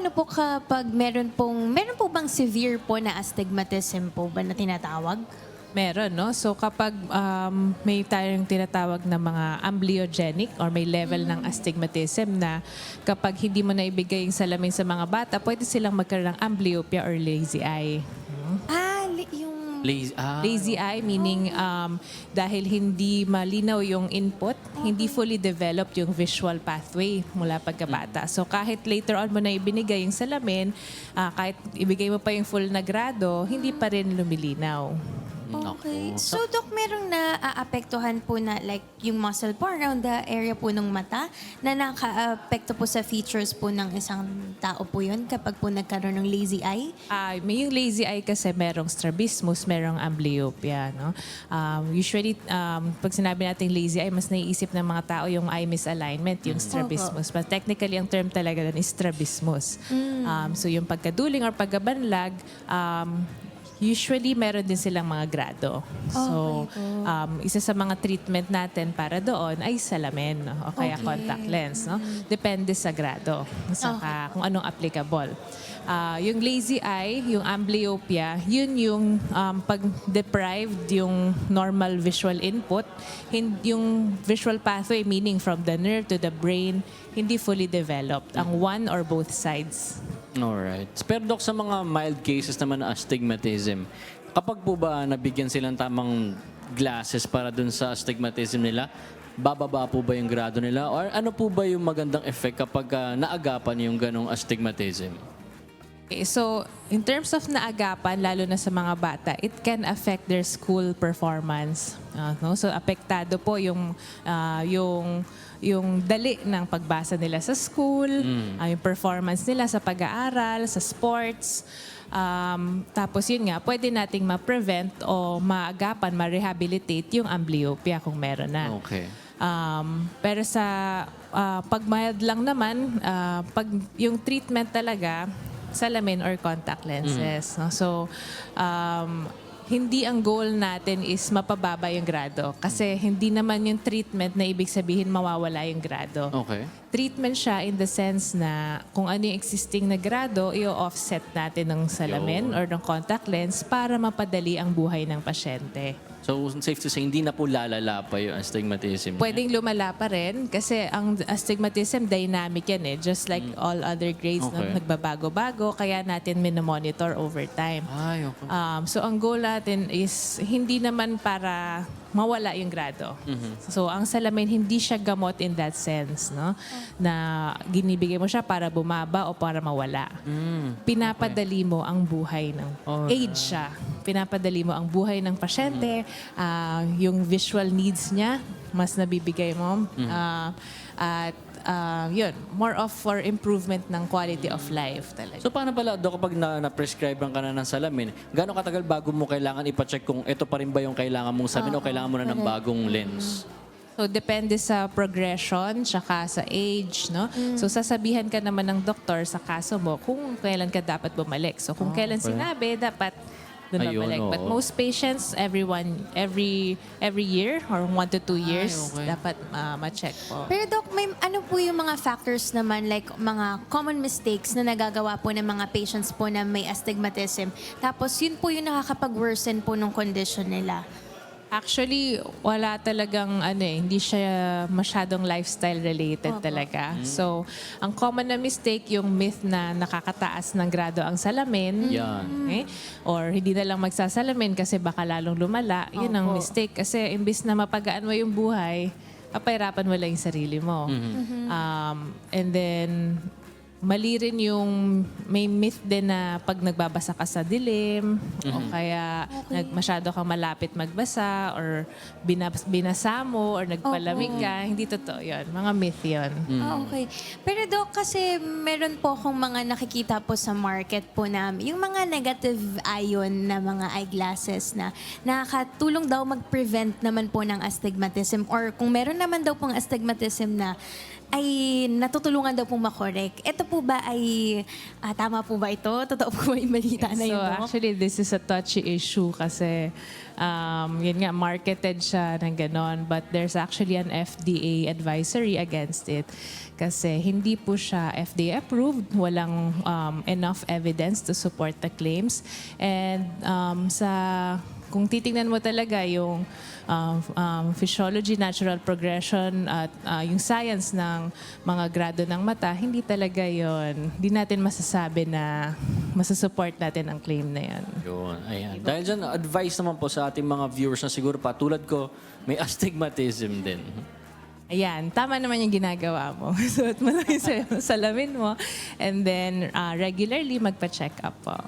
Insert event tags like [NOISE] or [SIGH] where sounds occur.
paano po kapag meron pong, meron po bang severe po na astigmatism po ba na tinatawag? Meron, no? So kapag um, may tayong tinatawag na mga amblyogenic or may level ng astigmatism na kapag hindi mo na ibigay yung salamin sa mga bata, pwede silang magkaroon ng amblyopia or lazy eye. Lazy, ah, Lazy eye meaning um, dahil hindi malinaw yung input, hindi fully developed yung visual pathway mula pagkabata. So kahit later on mo na ibinigay yung salamin, ah, kahit ibigay mo pa yung full na grado, hindi pa rin lumilinaw. Okay. So, Doc, merong na-aapektuhan po na like yung muscle po around the area po ng mata na naka-apekto po sa features po ng isang tao po yun kapag po nagkaroon ng lazy eye? Ah, may yung lazy eye kasi merong strabismus, merong amblyopia, no? Um, usually um, pag sinabi nating lazy eye, mas naiisip ng mga tao yung eye misalignment, yung strabismus. But technically ang term talaga doon is strabismus. Um, so yung pagkaduling or pagkabanlag, um, usually meron din silang mga grado. So, um, isa sa mga treatment natin para doon ay salamin no? o kaya Okay. contact lens. No? Depende sa grado, sa kung anong applicable. Ah, yung lazy eye, yung amblyopia, yun yung um, pag deprived yung normal visual input, hin- yung visual pathway meaning from the nerve to the brain, hindi fully developed. Ang one or both sides. Alright. Pero Dok, sa mga mild cases naman na astigmatism, kapag po ba nabigyan silang tamang glasses para dun sa astigmatism nila, bababa po ba yung grado nila? Or ano po ba yung magandang effect kapag ah, naagapan yung ganong astigmatism? Okay, so in terms of naagapan, lalo na sa mga bata, it can affect their school performance. Ah, no? So apektado po yung ah, yung yung dali ng pagbasa nila sa school, ah, yung performance nila sa pag-aaral, sa sports. Um, tapos yun nga, pwede nating ma-prevent o maagapan, ma-rehabilitate yung amblyopia kung meron na. Okay. Um, pero sa ah, pag mild lang naman, ah, pag yung treatment talaga, salamin or contact lenses. no? So, um, hindi ang goal natin is mapababa yung grado. Kasi hindi naman yung treatment na ibig sabihin mawawala yung grado. Okay. Treatment siya in the sense na kung ano yung existing na grado, i-offset natin ng salamin Yun. or ng contact lens para mapadali ang buhay ng pasyente. So, safe to say, hindi na po lalala pa yung astigmatism. niya? Pwedeng lumala pa rin kasi ang astigmatism dynamic yan eh. Just like all other grades Mm. Okay. na nagbabago-bago, kaya natin minomonitor over time. Ay, okay. Um, so ang goal natin is hindi naman para mawala yung grado. Mm-hmm. So ang salamin hindi siya gamot in that sense, no? Na ginibigay mo siya para bumaba o para mawala. Mm. Pinapadali mo ang buhay ng Alright. age siya. Pinapadali mo ang buhay ng pasyente, ah, yung visual needs niya, mas nabibigay mo. Ah, at ah, yun, more of for improvement ng quality of life talaga. So paano pala, Dok, kapag na, na-prescribe ka na ng salamin, gano'ng katagal bago mo kailangan ipacheck kung ito pa rin ba yung kailangan mong salamin o kailangan mo na ng bagong lens? So, depende sa progression, tsaka sa age, no? So, sasabihan ka naman ng doktor sa kaso mo kung kailan ka dapat bumalik. So, kung kailan sinabi, dapat doon Ayun, babalik. But oo. most patients, everyone, every every year or one to two years, okay. dapat ah, ma-check po. Pero Doc, may ano po yung mga factors naman like mga common mistakes na nagagawa po ng mga patients po na may astigmatism. Tapos yun po yung nakakapag-worsen po ng condition nila. Actually, wala talagang ano eh, hindi siya masyadong lifestyle related talaga. So, ang common na mistake yung myth na nakakataas ng grado ang salamin. Yan. Okay? Or hindi na lang magsasalamin kasi baka lalong lumala. Yun ang Opo. mistake. Kasi imbis na mapagaan mo yung buhay, papahirapan mo lang yung sarili mo. Um, and then, mali rin yung may myth din na pag nagbabasa ka sa dilim o kaya nag, masyado kang malapit magbasa or binas, binasa mo or nagpalamig ka. Hindi totoo yun. Mga myth yun. Ah, okay. Pero Doc, kasi meron po akong mga nakikita po sa market po na yung mga negative ion na mga eyeglasses na nakakatulong daw mag-prevent naman po ng astigmatism or kung meron naman daw pong astigmatism na ay natutulungan daw pong makorek. Ito po ba ay ah, tama po ba ito? Totoo po ba yung balita na So yun po? actually, this is a touchy issue kasi um, yun nga, marketed siya ng ganon. But there's actually an FDA advisory against it. Kasi hindi po siya FDA approved. Walang um, enough evidence to support the claims. And um, sa kung titingnan mo talaga yung um, um, physiology, natural progression at uh, yung science ng mga grado ng mata, hindi talaga yon. Hindi natin masasabi na masasupport natin ang claim na yan. Yun, ayan. Dahil dyan, advice naman po sa ating mga viewers na siguro pa, tulad ko, may [LAUGHS] astigmatism din. Ayan, tama naman yung ginagawa mo. [LAUGHS] Suot mo lang yung sa- salamin mo and then uh, regularly magpa-check up po.